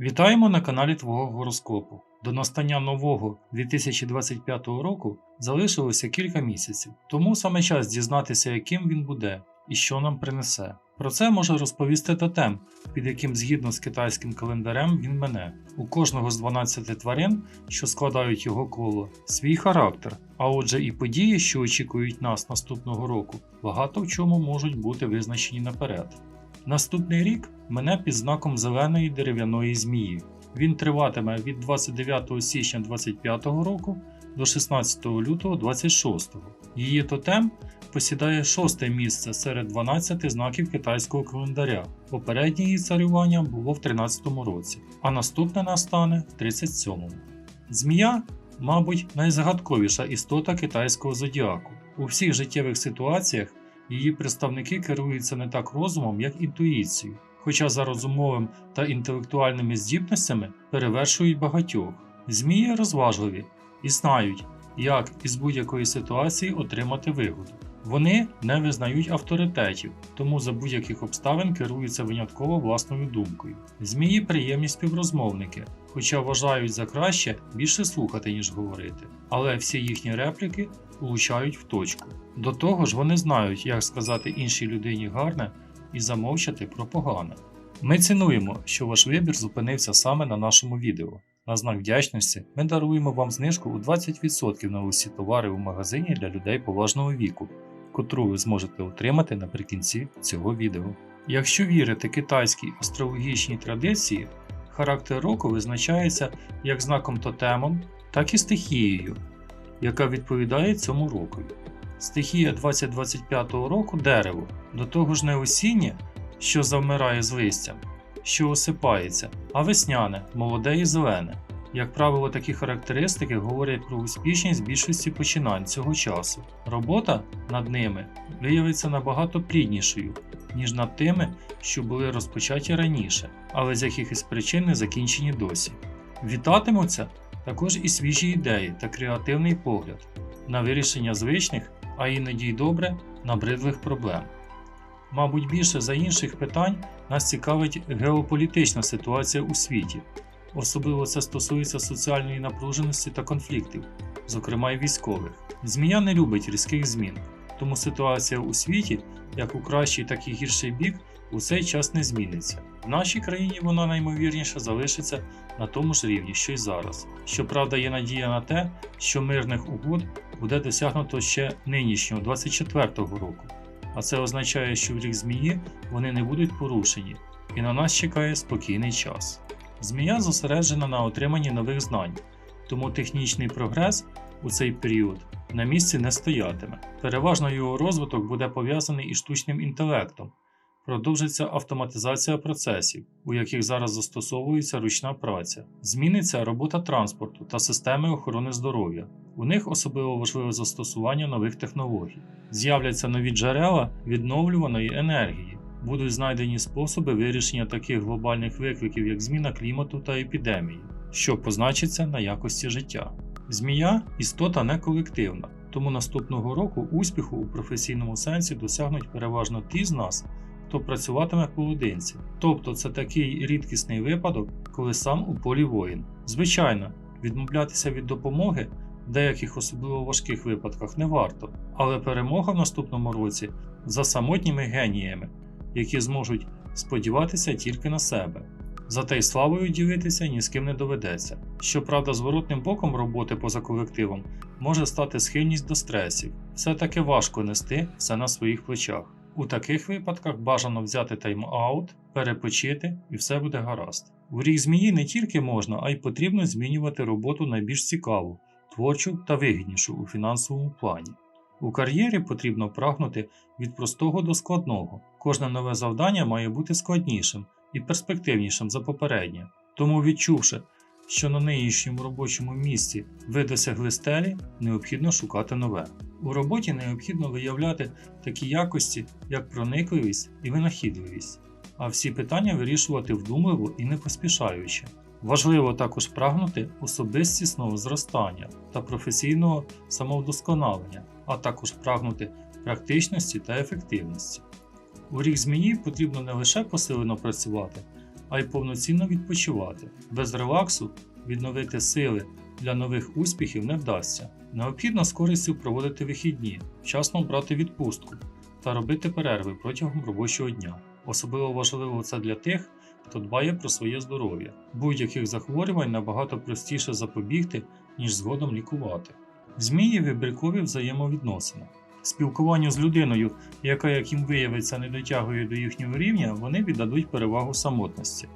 Вітаємо на каналі Твого гороскопу. До настання нового 2025 року залишилося кілька місяців, тому саме час дізнатися, яким він буде і що нам принесе. Про це може розповісти тотем, під яким згідно з китайським календарем він мене. У кожного з 12 тварин, що складають його коло, свій характер. А отже, і події, що очікують нас наступного року, багато в чому можуть бути визначені наперед. Наступний рік мене під знаком зеленої дерев'яної змії. Він триватиме від 29 січня 2025 року до 16 лютого 26. Її тотем посідає шосте місце серед 12 знаків китайського календаря. Попереднє її царювання було в 13 році, а наступне настане в 37. Змія, мабуть, найзагадковіша істота китайського зодіаку. У всіх життєвих ситуаціях її представники керуються не так розумом, як інтуїцією, хоча за розумовим та інтелектуальними здібностями перевершують багатьох. Змії розважливі і знають, як із будь-якої ситуації отримати вигоду. Вони не визнають авторитетів, тому за будь-яких обставин керуються винятково власною думкою. Змії приємні співрозмовники, хоча вважають за краще більше слухати, ніж говорити, але всі їхні репліки влучають в точку. До того ж, вони знають, як сказати іншій людині гарне і замовчати про погане. Ми цінуємо, що ваш вибір зупинився саме на нашому відео. На знак вдячності ми даруємо вам знижку у 20% на усі товари у магазині для людей поважного віку, котру ви зможете отримати наприкінці цього відео. Якщо вірити китайській астрологічній традиції, характер року визначається як знаком тотемом, так і стихією, яка відповідає цьому року. Стихія 2025 року дерево, до того ж не осіннє, що завмирає з листям, що осипається, а весняне, молоде і зелене. Як правило, такі характеристики говорять про успішність більшості починань цього часу. Робота над ними виявиться набагато пліднішою, ніж над тими, що були розпочаті раніше, але з якихось причин не закінчені досі. Вітатимуться також і свіжі ідеї та креативний погляд на вирішення звичних, а іноді й добре набридлих проблем. Мабуть, більше за інших питань нас цікавить геополітична ситуація у світі. Особливо це стосується соціальної напруженості та конфліктів, зокрема й військових. Змія не любить різких змін, тому ситуація у світі, як у кращий, так і гірший бік, у цей час не зміниться. В нашій країні вона наймовірніше залишиться на тому ж рівні, що й зараз. Щоправда, є надія на те, що мирних угод буде досягнуто ще нинішнього 24-го року. А це означає, що в рік змії вони не будуть порушені, і на нас чекає спокійний час. Змія зосереджена на отриманні нових знань, тому технічний прогрес у цей період на місці не стоятиме. Переважно його розвиток буде пов'язаний із штучним інтелектом. Продовжиться автоматизація процесів, у яких зараз застосовується ручна праця, зміниться робота транспорту та системи охорони здоров'я. У них особливо важливе застосування нових технологій. З'являться нові джерела відновлюваної енергії, будуть знайдені способи вирішення таких глобальних викликів, як зміна клімату та епідемії, що позначиться на якості життя. Змія істота не колективна, тому наступного року успіху у професійному сенсі досягнуть переважно ті з нас, хто працюватиме поодинці. Тобто це такий рідкісний випадок, коли сам у полі воїн. Звичайно, відмовлятися від допомоги в деяких особливо важких випадках не варто, але перемога в наступному році за самотніми геніями, які зможуть сподіватися тільки на себе. Зате й славою ділитися ні з ким не доведеться. Щоправда, зворотним боком роботи поза колективом може стати схильність до стресів. Все таки важко нести все на своїх плечах. У таких випадках бажано взяти тайм-аут, перепочити і все буде гаразд. У рік змії не тільки можна, а й потрібно змінювати роботу на більш цікаву, творчу та вигіднішу у фінансовому плані. У кар'єрі потрібно прагнути від простого до складного. Кожне нове завдання має бути складнішим і перспективнішим за попереднє. Тому, відчувши, що на нинішньому робочому місці ви досягли стелі, необхідно шукати нове. У роботі необхідно виявляти такі якості, як проникливість і винахідливість, а всі питання вирішувати вдумливо і не поспішаючи. Важливо також прагнути особистісного зростання та професійного самовдосконалення, а також прагнути практичності та ефективності. Рік змії потрібно не лише посилено працювати, а й повноцінно відпочивати. Без релаксу відновити сили для нових успіхів не вдасться. Необхідно з користю проводити вихідні, вчасно брати відпустку та робити перерви протягом робочого дня. Особливо важливо це для тих, хто дбає про своє здоров'я. Будь-яких захворювань набагато простіше запобігти, ніж згодом лікувати. Змії вибіркові взаємовідносини. Спілкуванню з людиною, яка, як їм виявиться, не дотягує до їхнього рівня, вони віддадуть перевагу самотності.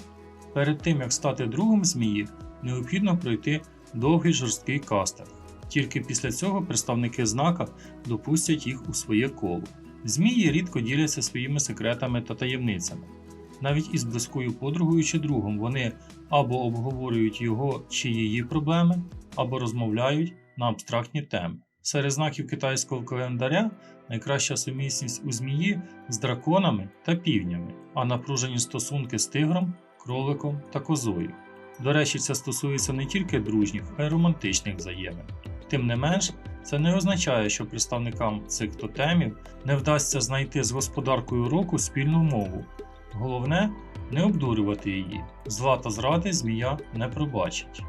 Перед тим як стати другом змії, необхідно пройти довгий жорсткий кастинг. Тільки після цього представники знака допустять їх у своє коло. Змії рідко діляться своїми секретами та таємницями. Навіть із близькою подругою чи другом вони або обговорюють його чи її проблеми, або розмовляють на абстрактні теми. Серед знаків китайського календаря найкраща сумісність у змії з драконами та півнями, а напружені стосунки з тигром, кроликом та козою. До речі, це стосується не тільки дружніх, а й романтичних взаємин. Тим не менш, це не означає, що представникам цих тотемів не вдасться знайти з господаркою року спільну мову. Головне не обдурювати її. Зла та зради змія не пробачить.